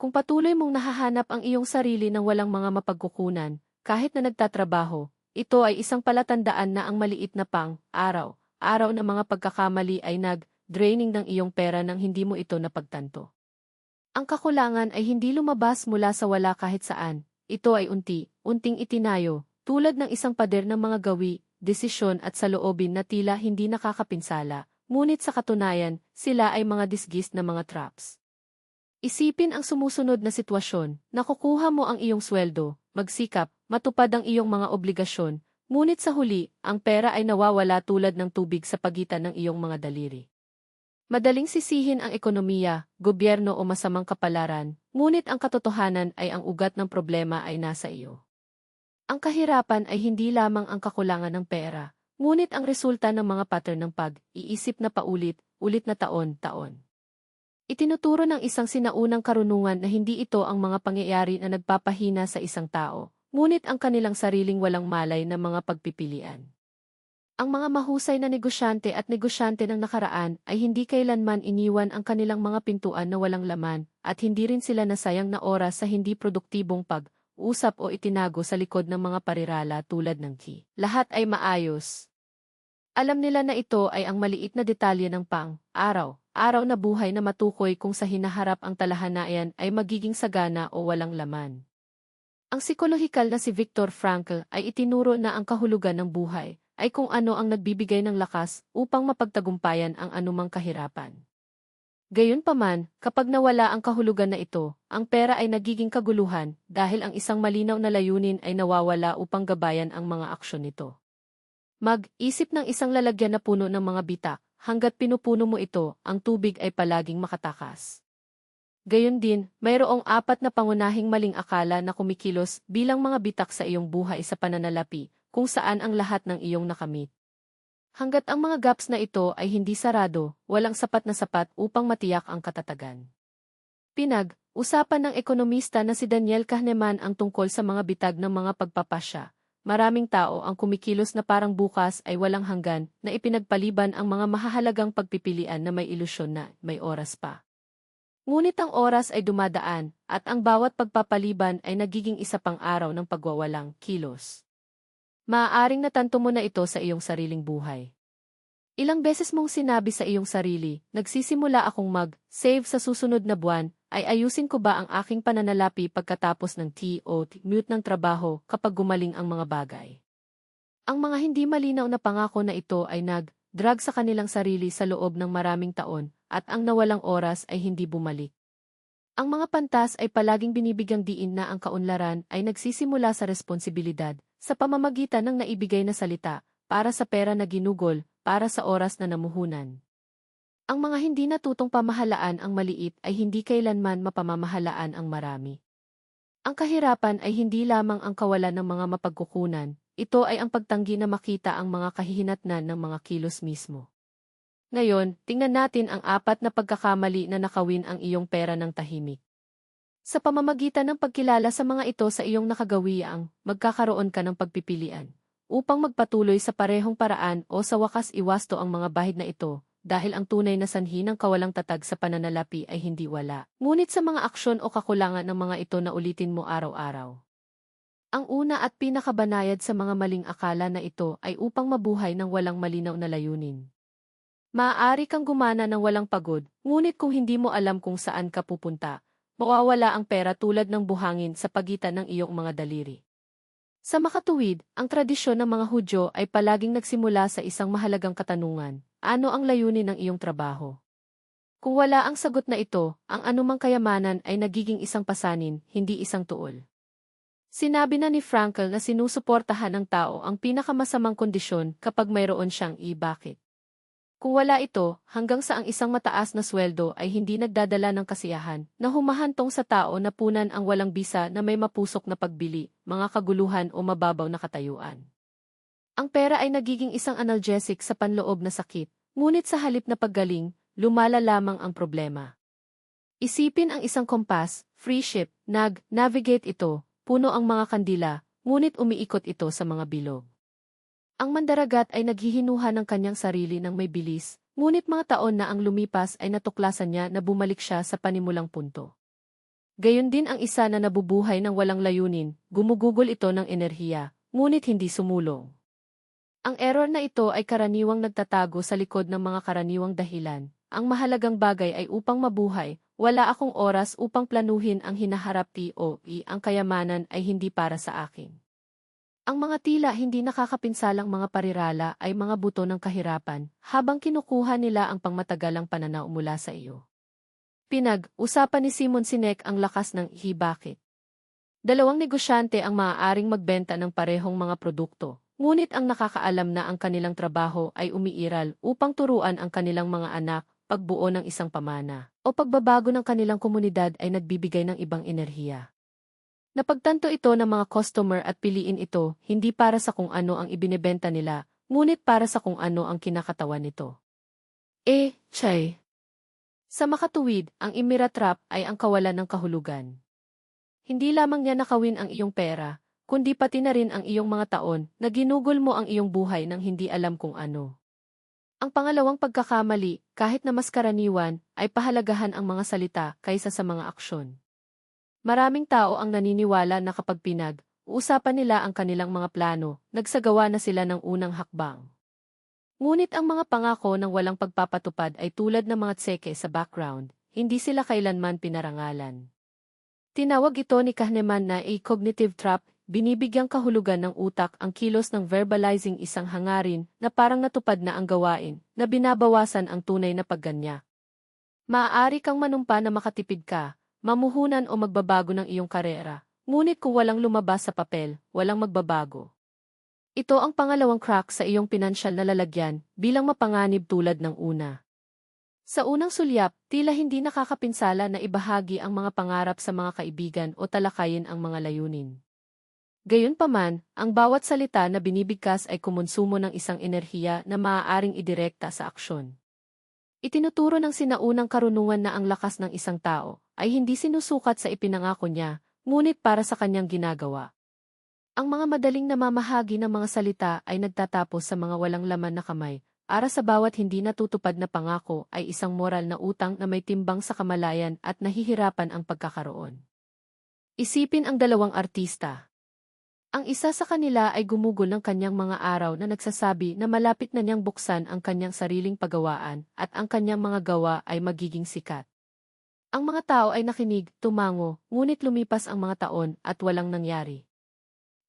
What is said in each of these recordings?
Kung patuloy mong nahahanap ang iyong sarili ng walang mga mapagkukunan, kahit na nagtatrabaho, ito ay isang palatandaan na ang maliit na pang, araw, araw na mga pagkakamali ay nag-draining ng iyong pera nang hindi mo ito napagtanto. Ang kakulangan ay hindi lumabas mula sa wala kahit saan, ito ay unti, unting itinayo, tulad ng isang pader ng mga gawi, desisyon at saloobin na tila hindi nakakapinsala, ngunit sa katunayan, sila ay mga disgist na mga traps. Isipin ang sumusunod na sitwasyon, nakukuha mo ang iyong sweldo, magsikap, matupad ang iyong mga obligasyon, ngunit sa huli, ang pera ay nawawala tulad ng tubig sa pagitan ng iyong mga daliri. Madaling sisihin ang ekonomiya, gobyerno o masamang kapalaran, ngunit ang katotohanan ay ang ugat ng problema ay nasa iyo. Ang kahirapan ay hindi lamang ang kakulangan ng pera, ngunit ang resulta ng mga pattern ng pag-iisip na paulit, ulit na taon-taon. Itinuturo ng isang sinaunang karunungan na hindi ito ang mga pangyayari na nagpapahina sa isang tao, ngunit ang kanilang sariling walang malay na mga pagpipilian. Ang mga mahusay na negosyante at negosyante ng nakaraan ay hindi kailanman iniwan ang kanilang mga pintuan na walang laman at hindi rin sila nasayang na oras sa hindi produktibong pag-usap o itinago sa likod ng mga parirala tulad ng ki. Lahat ay maayos. Alam nila na ito ay ang maliit na detalye ng pang-araw araw na buhay na matukoy kung sa hinaharap ang talahanayan ay magiging sagana o walang laman. Ang psikolohikal na si Viktor Frankl ay itinuro na ang kahulugan ng buhay ay kung ano ang nagbibigay ng lakas upang mapagtagumpayan ang anumang kahirapan. Gayunpaman, kapag nawala ang kahulugan na ito, ang pera ay nagiging kaguluhan dahil ang isang malinaw na layunin ay nawawala upang gabayan ang mga aksyon nito. Mag-isip ng isang lalagyan na puno ng mga bitak, hanggat pinupuno mo ito, ang tubig ay palaging makatakas. Gayon din, mayroong apat na pangunahing maling akala na kumikilos bilang mga bitak sa iyong buhay sa pananalapi, kung saan ang lahat ng iyong nakamit. Hanggat ang mga gaps na ito ay hindi sarado, walang sapat na sapat upang matiyak ang katatagan. Pinag, usapan ng ekonomista na si Daniel Kahneman ang tungkol sa mga bitag ng mga pagpapasya, Maraming tao ang kumikilos na parang bukas ay walang hanggan na ipinagpaliban ang mga mahahalagang pagpipilian na may ilusyon na may oras pa. Ngunit ang oras ay dumadaan at ang bawat pagpapaliban ay nagiging isa pang araw ng pagwawalang kilos. Maaaring natanto mo na ito sa iyong sariling buhay. Ilang beses mong sinabi sa iyong sarili, nagsisimula akong mag-save sa susunod na buwan ay ayusin ko ba ang aking pananalapi pagkatapos ng T o mute ng trabaho kapag gumaling ang mga bagay. Ang mga hindi malinaw na pangako na ito ay nag-drag sa kanilang sarili sa loob ng maraming taon at ang nawalang oras ay hindi bumalik. Ang mga pantas ay palaging binibigyang diin na ang kaunlaran ay nagsisimula sa responsibilidad sa pamamagitan ng naibigay na salita para sa pera na ginugol, para sa oras na namuhunan. Ang mga hindi natutong pamahalaan ang maliit ay hindi kailanman mapamamahalaan ang marami. Ang kahirapan ay hindi lamang ang kawalan ng mga mapagkukunan, ito ay ang pagtanggi na makita ang mga kahihinatnan ng mga kilos mismo. Ngayon, tingnan natin ang apat na pagkakamali na nakawin ang iyong pera ng tahimik. Sa pamamagitan ng pagkilala sa mga ito sa iyong nakagawiang, magkakaroon ka ng pagpipilian. Upang magpatuloy sa parehong paraan o sa wakas iwasto ang mga bahid na ito, dahil ang tunay na sanhi ng kawalang tatag sa pananalapi ay hindi wala. Ngunit sa mga aksyon o kakulangan ng mga ito na ulitin mo araw-araw. Ang una at pinakabanayad sa mga maling akala na ito ay upang mabuhay ng walang malinaw na layunin. Maaari kang gumana ng walang pagod, ngunit kung hindi mo alam kung saan ka pupunta, mawawala ang pera tulad ng buhangin sa pagitan ng iyong mga daliri. Sa makatuwid, ang tradisyon ng mga Hudyo ay palaging nagsimula sa isang mahalagang katanungan, ano ang layunin ng iyong trabaho? Kung wala ang sagot na ito, ang anumang kayamanan ay nagiging isang pasanin, hindi isang tuol. Sinabi na ni Frankl na sinusuportahan ng tao ang pinakamasamang kondisyon kapag mayroon siyang i-bakit. Kung wala ito, hanggang sa ang isang mataas na sweldo ay hindi nagdadala ng kasiyahan na humahantong sa tao na punan ang walang bisa na may mapusok na pagbili, mga kaguluhan o mababaw na katayuan. Ang pera ay nagiging isang analgesic sa panloob na sakit, ngunit sa halip na paggaling, lumala lamang ang problema. Isipin ang isang kompas, free ship, nag-navigate ito, puno ang mga kandila, ngunit umiikot ito sa mga bilog. Ang mandaragat ay naghihinuha ng kanyang sarili ng may bilis, ngunit mga taon na ang lumipas ay natuklasan niya na bumalik siya sa panimulang punto. Gayon din ang isa na nabubuhay ng walang layunin, gumugugol ito ng enerhiya, ngunit hindi sumulong. Ang error na ito ay karaniwang nagtatago sa likod ng mga karaniwang dahilan. Ang mahalagang bagay ay upang mabuhay, wala akong oras upang planuhin ang hinaharap TOE, ang kayamanan ay hindi para sa akin. Ang mga tila hindi nakakapinsalang mga parirala ay mga buto ng kahirapan, habang kinukuha nila ang pangmatagalang pananaw mula sa iyo. Pinag-usapan ni Simon Sinek ang lakas ng hibakit. Dalawang negosyante ang maaaring magbenta ng parehong mga produkto, ngunit ang nakakaalam na ang kanilang trabaho ay umiiral upang turuan ang kanilang mga anak, pagbuo ng isang pamana, o pagbabago ng kanilang komunidad ay nagbibigay ng ibang enerhiya. Napagtanto ito ng mga customer at piliin ito hindi para sa kung ano ang ibinebenta nila, ngunit para sa kung ano ang kinakatawan nito. Eh, chay. Sa makatuwid, ang imiratrap ay ang kawalan ng kahulugan. Hindi lamang niya nakawin ang iyong pera, kundi pati na rin ang iyong mga taon na ginugol mo ang iyong buhay nang hindi alam kung ano. Ang pangalawang pagkakamali, kahit na mas karaniwan, ay pahalagahan ang mga salita kaysa sa mga aksyon. Maraming tao ang naniniwala na kapag pinag, uusapan nila ang kanilang mga plano, nagsagawa na sila ng unang hakbang. Ngunit ang mga pangako ng walang pagpapatupad ay tulad ng mga tseke sa background, hindi sila kailanman pinarangalan. Tinawag ito ni Kahneman na a cognitive trap, binibigyang kahulugan ng utak ang kilos ng verbalizing isang hangarin na parang natupad na ang gawain, na binabawasan ang tunay na pagganya. Maaari kang manumpa na makatipid ka, mamuhunan o magbabago ng iyong karera, ngunit kung walang lumabas sa papel, walang magbabago. Ito ang pangalawang crack sa iyong pinansyal na lalagyan bilang mapanganib tulad ng una. Sa unang sulyap, tila hindi nakakapinsala na ibahagi ang mga pangarap sa mga kaibigan o talakayin ang mga layunin. Gayunpaman, ang bawat salita na binibigkas ay kumonsumo ng isang enerhiya na maaaring idirekta sa aksyon. Itinuturo ng sinaunang karunungan na ang lakas ng isang tao ay hindi sinusukat sa ipinangako niya, ngunit para sa kanyang ginagawa. Ang mga madaling namamahagi ng mga salita ay nagtatapos sa mga walang laman na kamay, para sa bawat hindi natutupad na pangako ay isang moral na utang na may timbang sa kamalayan at nahihirapan ang pagkakaroon. Isipin ang dalawang artista. Ang isa sa kanila ay gumugol ng kanyang mga araw na nagsasabi na malapit na niyang buksan ang kanyang sariling pagawaan at ang kanyang mga gawa ay magiging sikat. Ang mga tao ay nakinig, tumango, ngunit lumipas ang mga taon at walang nangyari.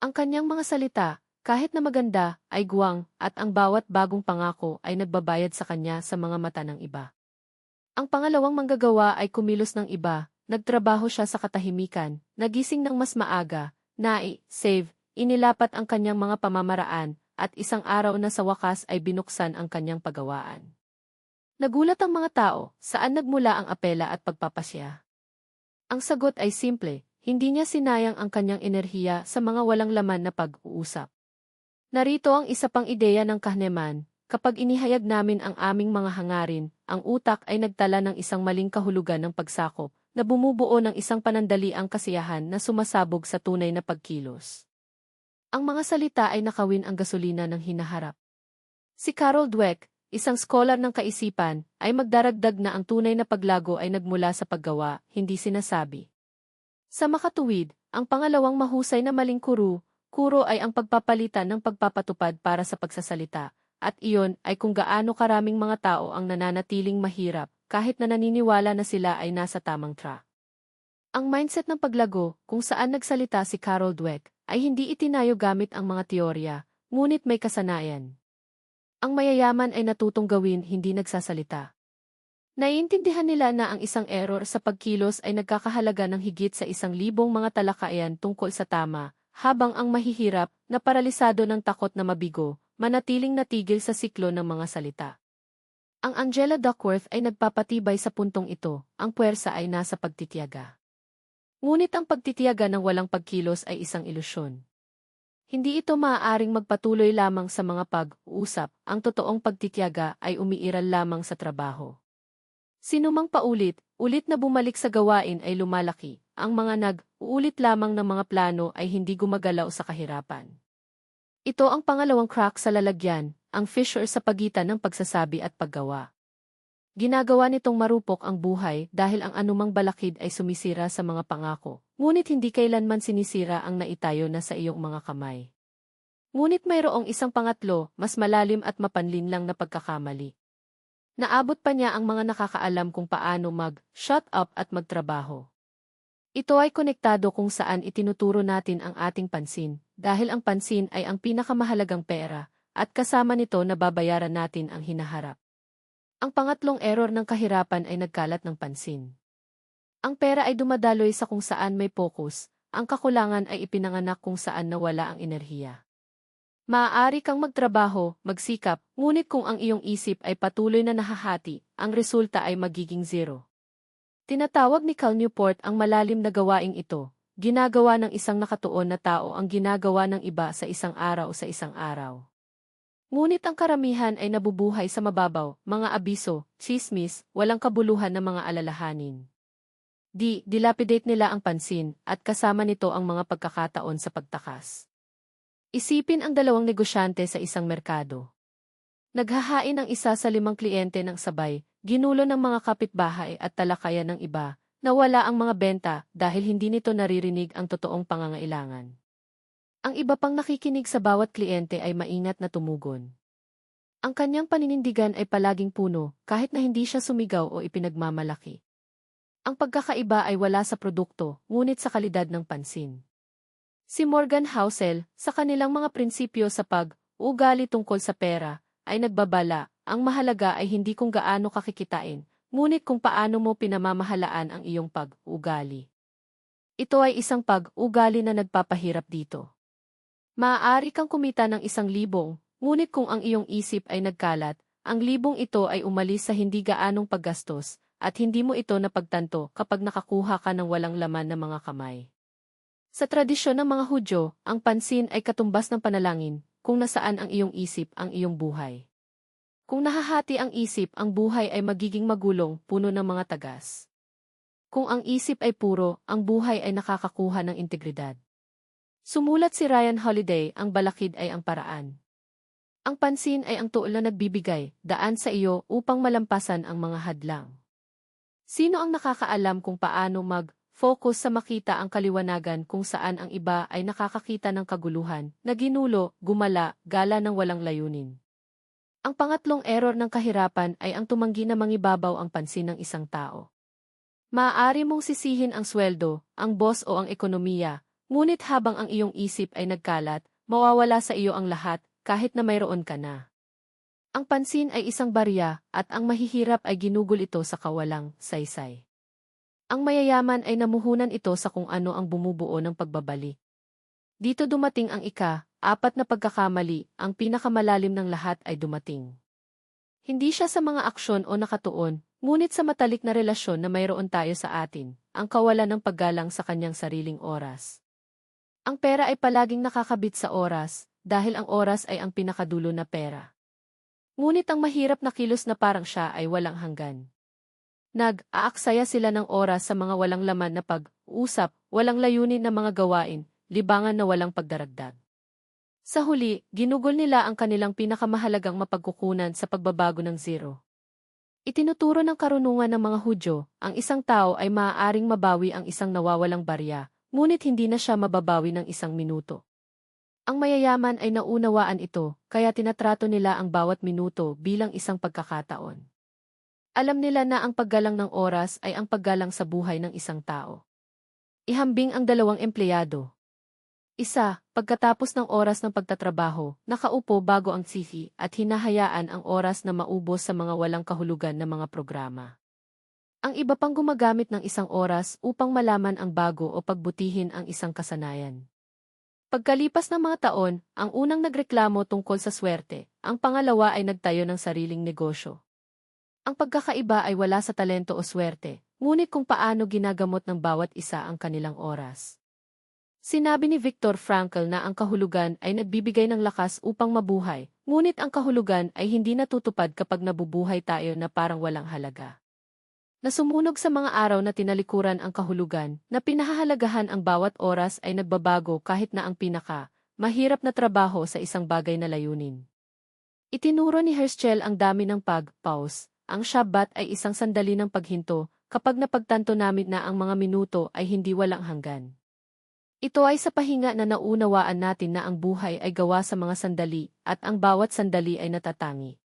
Ang kanyang mga salita, kahit na maganda, ay guwang, at ang bawat bagong pangako ay nagbabayad sa kanya sa mga mata ng iba. Ang pangalawang manggagawa ay kumilos ng iba, nagtrabaho siya sa katahimikan, nagising ng mas maaga, nai, save, inilapat ang kanyang mga pamamaraan, at isang araw na sa wakas ay binuksan ang kanyang pagawaan. Nagulat ang mga tao, saan nagmula ang apela at pagpapasya? Ang sagot ay simple, hindi niya sinayang ang kanyang enerhiya sa mga walang laman na pag-uusap. Narito ang isa pang ideya ng Kahneman, kapag inihayag namin ang aming mga hangarin, ang utak ay nagtala ng isang maling kahulugan ng pagsakop, na bumubuo ng isang panandaliang kasiyahan na sumasabog sa tunay na pagkilos. Ang mga salita ay nakawin ang gasolina ng hinaharap. Si Carol Dweck, isang scholar ng kaisipan, ay magdaragdag na ang tunay na paglago ay nagmula sa paggawa, hindi sinasabi. Sa makatuwid, ang pangalawang mahusay na maling kuro, kuro ay ang pagpapalitan ng pagpapatupad para sa pagsasalita, at iyon ay kung gaano karaming mga tao ang nananatiling mahirap kahit na naniniwala na sila ay nasa tamang track. Ang mindset ng paglago, kung saan nagsalita si Carol Dweck, ay hindi itinayo gamit ang mga teorya, ngunit may kasanayan. Ang mayayaman ay natutong gawin hindi nagsasalita. Naiintindihan nila na ang isang error sa pagkilos ay nagkakahalaga ng higit sa isang libong mga talakayan tungkol sa tama, habang ang mahihirap, na paralisado ng takot na mabigo, manatiling natigil sa siklo ng mga salita. Ang Angela Duckworth ay nagpapatibay sa puntong ito, ang puwersa ay nasa pagtitiyaga. Ngunit ang pagtitiyaga ng walang pagkilos ay isang ilusyon. Hindi ito maaaring magpatuloy lamang sa mga pag-uusap, ang totoong pagtitiyaga ay umiiral lamang sa trabaho. Sinumang paulit, ulit na bumalik sa gawain ay lumalaki, ang mga nag-uulit lamang ng mga plano ay hindi gumagalaw sa kahirapan. Ito ang pangalawang crack sa lalagyan, ang fissure sa pagitan ng pagsasabi at paggawa. Ginagawa nitong marupok ang buhay dahil ang anumang balakid ay sumisira sa mga pangako, ngunit hindi kailanman sinisira ang naitayo na sa iyong mga kamay. Ngunit mayroong isang pangatlo, mas malalim at mapanlinlang na pagkakamali. Naabot pa niya ang mga nakakaalam kung paano mag-shut up at magtrabaho. Ito ay konektado kung saan itinuturo natin ang ating pansin, dahil ang pansin ay ang pinakamahalagang pera, at kasama nito na babayaran natin ang hinaharap. Ang pangatlong error ng kahirapan ay nagkalat ng pansin. Ang pera ay dumadaloy sa kung saan may focus, ang kakulangan ay ipinanganak kung saan nawala ang enerhiya. Maaari kang magtrabaho, magsikap, ngunit kung ang iyong isip ay patuloy na nahahati, ang resulta ay magiging zero. Tinatawag ni Cal Newport ang malalim na gawaing ito, ginagawa ng isang nakatuon na tao ang ginagawa ng iba sa isang araw sa isang araw. Ngunit ang karamihan ay nabubuhay sa mababaw, mga abiso, chismis, walang kabuluhan na mga alalahanin. Di, dilapidate nila ang pansin, at kasama nito ang mga pagkakataon sa pagtakas. Isipin ang dalawang negosyante sa isang merkado. Naghahain ang isa sa limang kliyente ng sabay, ginulo ng mga kapitbahay at talakayan ng iba, nawala ang mga benta dahil hindi nito naririnig ang totoong pangangailangan. Ang iba pang nakikinig sa bawat kliyente ay maingat na tumugon. Ang kanyang paninindigan ay palaging puno, kahit na hindi siya sumigaw o ipinagmamalaki. Ang pagkakaiba ay wala sa produkto, ngunit sa kalidad ng pansin. Si Morgan Housel, sa kanilang mga prinsipyo sa pag-ugali tungkol sa pera, ay nagbabala, ang mahalaga ay hindi kung gaano kakikitain, ngunit kung paano mo pinamamahalaan ang iyong pag-ugali. Ito ay isang pag-ugali na nagpapahirap dito. Maaari kang kumita ng isang libong, ngunit kung ang iyong isip ay nagkalat, ang libong ito ay umalis sa hindi gaanong paggastos, at hindi mo ito napagtanto kapag nakakuha ka ng walang laman na mga kamay. Sa tradisyon ng mga Hudyo, ang pansin ay katumbas ng panalangin, kung nasaan ang iyong isip ang iyong buhay. Kung nahahati ang isip, ang buhay ay magiging magulong, puno ng mga tagas. Kung ang isip ay puro, ang buhay ay nakakakuha ng integridad. Sumulat si Ryan Holiday, ang balakid ay ang paraan. Ang pansin ay ang tuol na nagbibigay, daan sa iyo upang malampasan ang mga hadlang. Sino ang nakakaalam kung paano mag-focus sa makita ang kaliwanagan kung saan ang iba ay nakakakita ng kaguluhan, na ginulo, gumala, gala ng walang layunin. Ang pangatlong error ng kahirapan ay ang tumanggi na mangibabaw ang pansin ng isang tao. Maaari mong sisihin ang sweldo, ang boss o ang ekonomiya, Ngunit habang ang iyong isip ay nagkalat, mawawala sa iyo ang lahat, kahit na mayroon ka na. Ang pansin ay isang barya, at ang mahihirap ay ginugol ito sa kawalang saysay. Ang mayayaman ay namuhunan ito sa kung ano ang bumubuo ng pagbabalik. Dito dumating ang ika, apat na pagkakamali, ang pinakamalalim ng lahat ay dumating. Hindi siya sa mga aksyon o nakatuon, ngunit sa matalik na relasyon na mayroon tayo sa atin, ang kawalan ng paggalang sa kanyang sariling oras. Ang pera ay palaging nakakabit sa oras, dahil ang oras ay ang pinakadulo na pera. Ngunit ang mahirap na kilos na parang siya ay walang hanggan. Nag-aaksaya sila ng oras sa mga walang laman na pag-usap, walang layunin na mga gawain, libangan na walang pagdaragdag. Sa huli, ginugol nila ang kanilang pinakamahalagang mapagkukunan sa pagbabago ng zero. Itinuturo ng karunungan ng mga Hudyo, ang isang tao ay maaaring mabawi ang isang nawawalang barya, ngunit hindi na siya mababawi ng isang minuto. Ang mayayaman ay naunawaan ito, kaya tinatrato nila ang bawat minuto bilang isang pagkakataon. Alam nila na ang paggalang ng oras ay ang paggalang sa buhay ng isang tao. Ihambing ang dalawang empleyado. Isa, pagkatapos ng oras ng pagtatrabaho, nakaupo bago ang TV at hinahayaan ang oras na maubos sa mga walang kahulugan na mga programa. Ang iba pang gumagamit ng isang oras upang malaman ang bago o pagbutihin ang isang kasanayan. Pagkalipas ng mga taon, ang unang nagreklamo tungkol sa swerte, ang pangalawa ay nagtayo ng sariling negosyo. Ang pagkakaiba ay wala sa talento o swerte, ngunit kung paano ginagamot ng bawat isa ang kanilang oras. Sinabi ni Viktor Frankl na ang kahulugan ay nagbibigay ng lakas upang mabuhay, ngunit ang kahulugan ay hindi natutupad kapag nabubuhay tayo na parang walang halaga na sumunog sa mga araw na tinalikuran ang kahulugan, na pinahahalagahan ang bawat oras ay nagbabago kahit na ang pinaka, mahirap na trabaho sa isang bagay na layunin. Itinuro ni Herschel ang dami ng pag-pause, ang Shabbat ay isang sandali ng paghinto, kapag napagtanto namin na ang mga minuto ay hindi walang hanggan. Ito ay sa pahinga na naunawaan natin na ang buhay ay gawa sa mga sandali, at ang bawat sandali ay natatangi.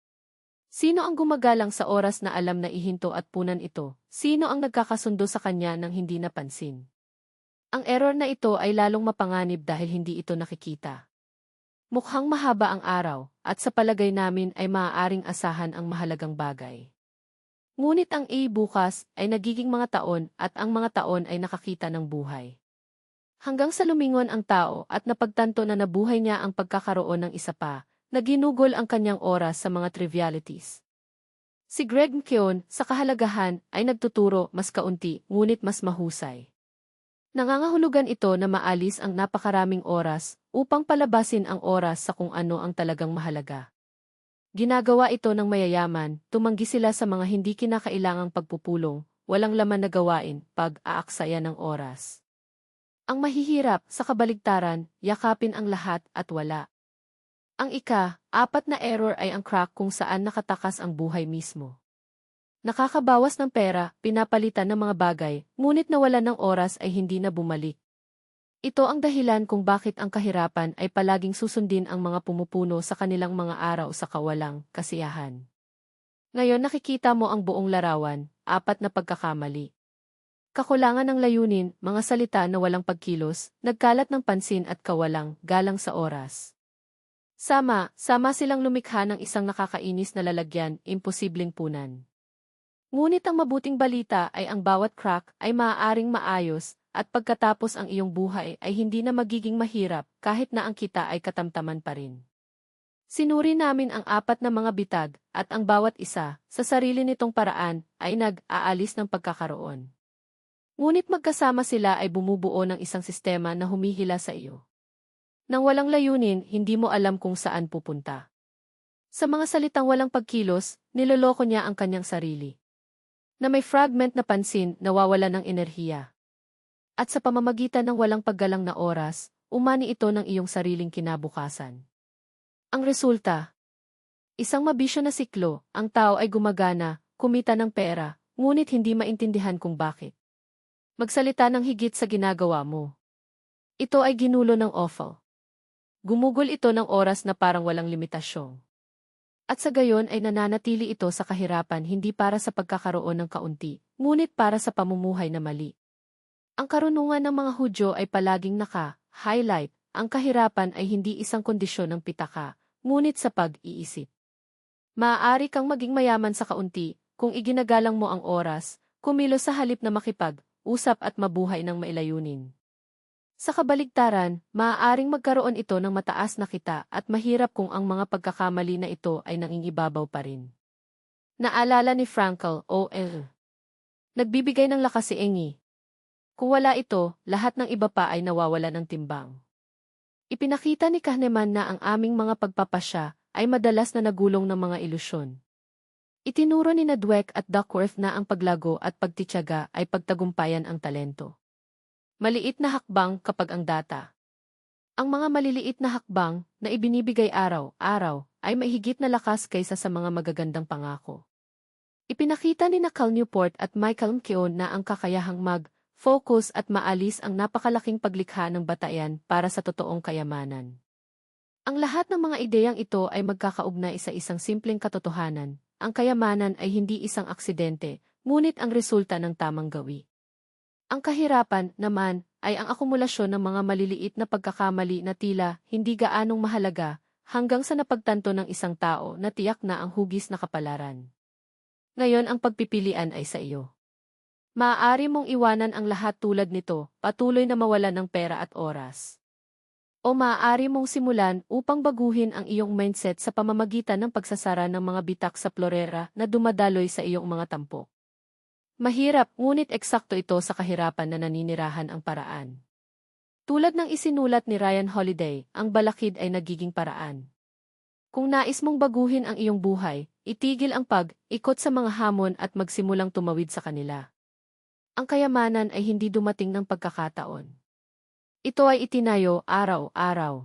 Sino ang gumagalang sa oras na alam na ihinto at punan ito? Sino ang nagkakasundo sa kanya nang hindi napansin? Ang error na ito ay lalong mapanganib dahil hindi ito nakikita. Mukhang mahaba ang araw, at sa palagay namin ay maaaring asahan ang mahalagang bagay. Ngunit ang A bukas ay nagiging mga taon at ang mga taon ay nakakita ng buhay. Hanggang sa lumingon ang tao at napagtanto na nabuhay niya ang pagkakaroon ng isa pa, na ginugol ang kanyang oras sa mga trivialities. Si Greg Mkeon, sa kahalagahan, ay nagtuturo mas kaunti, ngunit mas mahusay. Nangangahulugan ito na maalis ang napakaraming oras upang palabasin ang oras sa kung ano ang talagang mahalaga. Ginagawa ito ng mayayaman, tumanggi sila sa mga hindi kinakailangang pagpupulong, walang laman na gawain, pag-aaksaya ng oras. Ang mahihirap, sa kabaligtaran, yakapin ang lahat at wala. Ang ika, apat na error ay ang crack kung saan nakatakas ang buhay mismo. Nakakabawas ng pera, pinapalitan ng mga bagay, ngunit nawalan ng oras ay hindi na bumalik. Ito ang dahilan kung bakit ang kahirapan ay palaging susundin ang mga pumupuno sa kanilang mga araw sa kawalang kasiyahan. Ngayon nakikita mo ang buong larawan, apat na pagkakamali. Kakulangan ng layunin, mga salita na walang pagkilos, nagkalat ng pansin at kawalang, galang sa oras. Sama, sama silang lumikha ng isang nakakainis na lalagyan, imposibleng punan. Ngunit ang mabuting balita ay ang bawat crack ay maaaring maayos, at pagkatapos ang iyong buhay ay hindi na magiging mahirap kahit na ang kita ay katamtaman pa rin. Sinuri namin ang apat na mga bitag, at ang bawat isa, sa sarili nitong paraan, ay nag-aalis ng pagkakaroon. Ngunit magkasama sila ay bumubuo ng isang sistema na humihila sa iyo. Nang walang layunin, hindi mo alam kung saan pupunta. Sa mga salitang walang pagkilos, niloloko niya ang kanyang sarili na may fragment na pansin nawawala ng enerhiya. At sa pamamagitan ng walang paggalang na oras, umani ito ng iyong sariling kinabukasan. Ang resulta, isang mabisyo na siklo, ang tao ay gumagana, kumita ng pera, ngunit hindi maintindihan kung bakit. Magsalita ng higit sa ginagawa mo. Ito ay ginulo ng awful. Gumugol ito ng oras na parang walang limitasyon. At sa gayon ay nananatili ito sa kahirapan hindi para sa pagkakaroon ng kaunti, ngunit para sa pamumuhay na mali. Ang karunungan ng mga Hudyo ay palaging naka-highlight, ang kahirapan ay hindi isang kondisyon ng pitaka, ngunit sa pag-iisip. Maaari kang maging mayaman sa kaunti, kung iginagalang mo ang oras, kumilos sa halip na makipag, usap at mabuhay ng mailayunin. Sa kabaligtaran, maaaring magkaroon ito ng mataas na kita at mahirap kung ang mga pagkakamali na ito ay nangingibabaw pa rin. Naalala ni Frankel, O.L. Nagbibigay ng lakas si Engi. Kung wala ito, lahat ng iba pa ay nawawala ng timbang. Ipinakita ni Kahneman na ang aming mga pagpapasya ay madalas na nagulong ng mga ilusyon. Itinuro ni Nadweck at Duckworth na ang paglago at pagtityaga ay pagtagumpayan ang talento. Maliit na hakbang kapag ang data. Ang mga maliliit na hakbang na ibinibigay araw-araw ay mahigit na lakas kaysa sa mga magagandang pangako. Ipinakita ni Cal Newport at Michael Mkeon na ang kakayahang mag-focus at maalis ang napakalaking paglikha ng batayan para sa totoong kayamanan. Ang lahat ng mga ideyang ito ay magkakaugnay sa isang simpleng katotohanan. Ang kayamanan ay hindi isang aksidente, ngunit ang resulta ng tamang gawi. Ang kahirapan, naman, ay ang akumulasyon ng mga maliliit na pagkakamali na tila hindi gaanong mahalaga hanggang sa napagtanto ng isang tao na tiyak na ang hugis na kapalaran. Ngayon ang pagpipilian ay sa iyo. Maaari mong iwanan ang lahat tulad nito, patuloy na mawalan ng pera at oras. O maaari mong simulan upang baguhin ang iyong mindset sa pamamagitan ng pagsasara ng mga bitak sa florera na dumadaloy sa iyong mga tampok. Mahirap, ngunit eksakto ito sa kahirapan na naninirahan ang paraan. Tulad ng isinulat ni Ryan Holiday, ang balakid ay nagiging paraan. Kung nais mong baguhin ang iyong buhay, itigil ang pag-ikot sa mga hamon at magsimulang tumawid sa kanila. Ang kayamanan ay hindi dumating ng pagkakataon. Ito ay itinayo araw-araw.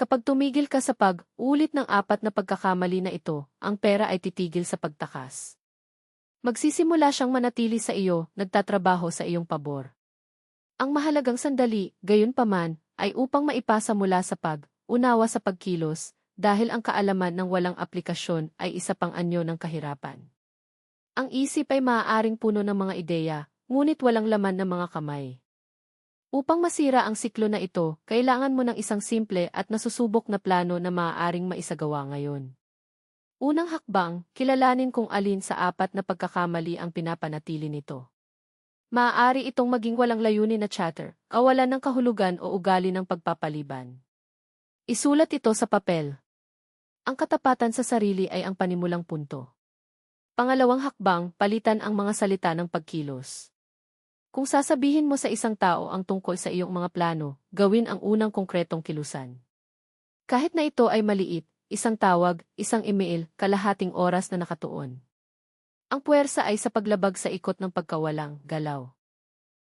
Kapag tumigil ka sa pag-ulit ng apat na pagkakamali na ito, ang pera ay titigil sa pagtakas. Magsisimula siyang manatili sa iyo, nagtatrabaho sa iyong pabor. Ang mahalagang sandali, gayon paman, ay upang maipasa mula sa pag-unawa sa pagkilos, dahil ang kaalaman ng walang aplikasyon ay isa pang anyo ng kahirapan. Ang isip ay maaaring puno ng mga ideya, ngunit walang laman ng mga kamay. Upang masira ang siklo na ito, kailangan mo ng isang simple at nasusubok na plano na maaaring maisagawa ngayon. Unang hakbang, kilalanin kung alin sa apat na pagkakamali ang pinapanatili nito. Maaari itong maging walang layunin na chatter, kawalan ng kahulugan o ugali ng pagpapaliban. Isulat ito sa papel. Ang katapatan sa sarili ay ang panimulang punto. Pangalawang hakbang, palitan ang mga salita ng pagkilos. Kung sasabihin mo sa isang tao ang tungkol sa iyong mga plano, gawin ang unang konkretong kilusan. Kahit na ito ay maliit, isang tawag, isang email, kalahating oras na nakatuon. Ang puwersa ay sa paglabag sa ikot ng pagkawalang galaw.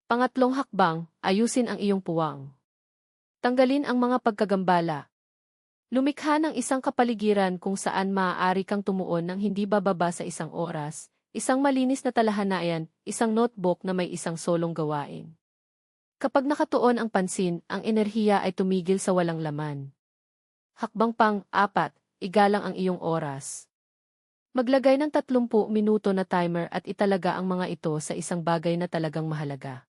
Pangatlong hakbang, ayusin ang iyong puwang. Tanggalin ang mga pagkagambala. Lumikha ng isang kapaligiran kung saan maaari kang tumuon ng hindi bababa sa isang oras, Isang malinis na talahanayan, isang notebook na may isang solong gawain. Kapag nakatuon ang pansin, ang enerhiya ay tumigil sa walang laman. Hakbang pang, apat, igalang ang iyong oras. Maglagay ng 30 minuto na timer at italaga ang mga ito sa isang bagay na talagang mahalaga.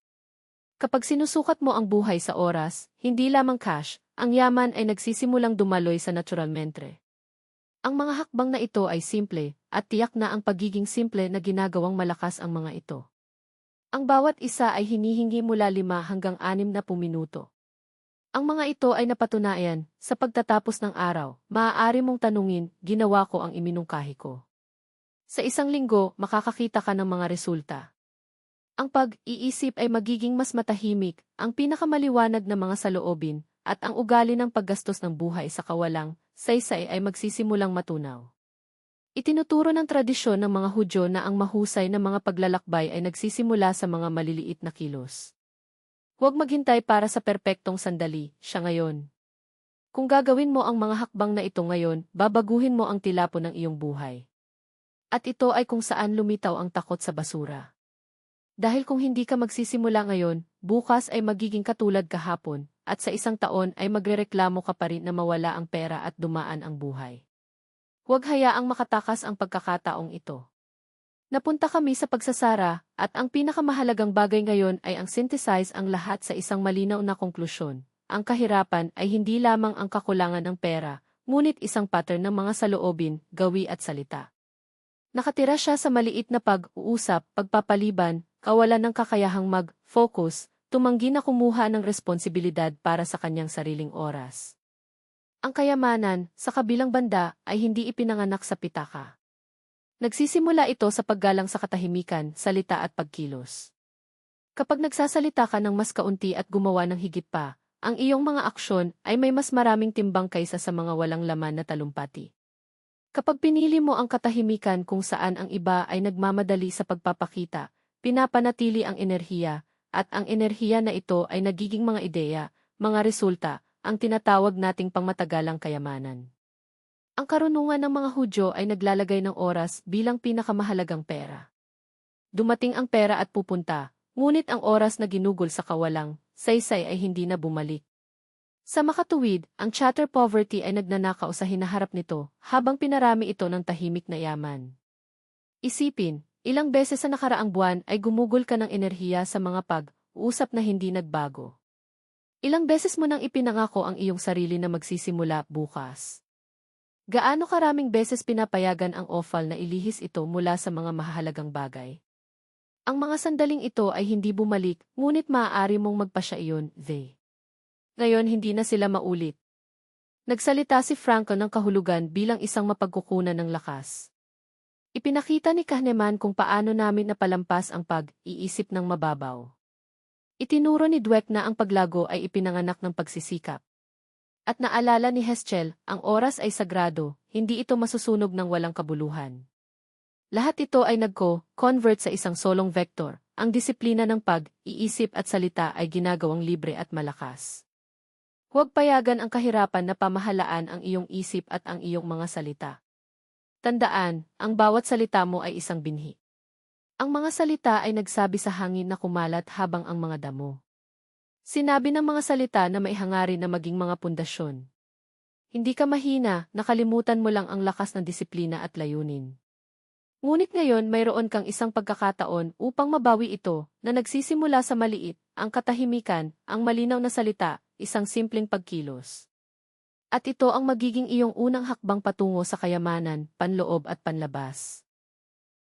Kapag sinusukat mo ang buhay sa oras, hindi lamang cash, ang yaman ay nagsisimulang dumaloy sa naturalmente. Ang mga hakbang na ito ay simple, at tiyak na ang pagiging simple na ginagawang malakas ang mga ito. Ang bawat isa ay hinihingi mula lima hanggang anim na puminuto. Ang mga ito ay napatunayan, sa pagtatapos ng araw, maaari mong tanungin, ginawa ko ang iminungkahi ko. Sa isang linggo, makakakita ka ng mga resulta. Ang pag-iisip ay magiging mas matahimik, ang pinakamaliwanag na mga saloobin, at ang ugali ng paggastos ng buhay sa kawalang, saysay ay magsisimulang matunaw. Itinuturo ng tradisyon ng mga Hudyo na ang mahusay na mga paglalakbay ay nagsisimula sa mga maliliit na kilos. Huwag maghintay para sa perpektong sandali, siya ngayon. Kung gagawin mo ang mga hakbang na ito ngayon, babaguhin mo ang tilapo ng iyong buhay. At ito ay kung saan lumitaw ang takot sa basura. Dahil kung hindi ka magsisimula ngayon, bukas ay magiging katulad kahapon, at sa isang taon ay magrereklamo ka pa rin na mawala ang pera at dumaan ang buhay. Huwag hayaang makatakas ang pagkakataong ito. Napunta kami sa pagsasara, at ang pinakamahalagang bagay ngayon ay ang synthesize ang lahat sa isang malinaw na konklusyon. Ang kahirapan ay hindi lamang ang kakulangan ng pera, ngunit isang pattern ng mga saloobin, gawi at salita. Nakatira siya sa maliit na pag-uusap, pagpapaliban, kawalan ng kakayahang mag-focus, tumanggi na kumuha ng responsibilidad para sa kanyang sariling oras. Ang kayamanan, sa kabilang banda, ay hindi ipinanganak sa pitaka. Nagsisimula ito sa paggalang sa katahimikan, salita at pagkilos. Kapag nagsasalita ka ng mas kaunti at gumawa ng higit pa, ang iyong mga aksyon ay may mas maraming timbang kaysa sa mga walang laman na talumpati. Kapag pinili mo ang katahimikan kung saan ang iba ay nagmamadali sa pagpapakita, pinapanatili ang enerhiya, at ang enerhiya na ito ay nagiging mga ideya, mga resulta, ang tinatawag nating pangmatagalang kayamanan. Ang karunungan ng mga Hudyo ay naglalagay ng oras bilang pinakamahalagang pera. Dumating ang pera at pupunta, ngunit ang oras na ginugol sa kawalang, saysay ay hindi na bumalik. Sa makatuwid, ang chatter poverty ay nagnanakaw sa hinaharap nito habang pinarami ito ng tahimik na yaman. Isipin, Ilang beses sa nakaraang buwan ay gumugol ka ng enerhiya sa mga pag-uusap na hindi nagbago. Ilang beses mo nang ipinangako ang iyong sarili na magsisimula bukas. Gaano karaming beses pinapayagan ang offal na ilihis ito mula sa mga mahalagang bagay? Ang mga sandaling ito ay hindi bumalik, ngunit maaari mong magpasya iyon, they. Ngayon hindi na sila maulit. Nagsalita si Franco ng kahulugan bilang isang mapagkukunan ng lakas. Ipinakita ni Kahneman kung paano namin napalampas ang pag-iisip ng mababaw. Itinuro ni Dweck na ang paglago ay ipinanganak ng pagsisikap. At naalala ni Heschel, ang oras ay sagrado, hindi ito masusunog ng walang kabuluhan. Lahat ito ay nagko-convert sa isang solong vector. Ang disiplina ng pag-iisip at salita ay ginagawang libre at malakas. Huwag payagan ang kahirapan na pamahalaan ang iyong isip at ang iyong mga salita. Tandaan, ang bawat salita mo ay isang binhi. Ang mga salita ay nagsabi sa hangin na kumalat habang ang mga damo. Sinabi ng mga salita na may hangarin na maging mga pundasyon. Hindi ka mahina, nakalimutan mo lang ang lakas ng disiplina at layunin. Ngunit ngayon mayroon kang isang pagkakataon upang mabawi ito na nagsisimula sa maliit, ang katahimikan, ang malinaw na salita, isang simpleng pagkilos. At ito ang magiging iyong unang hakbang patungo sa kayamanan, panloob at panlabas.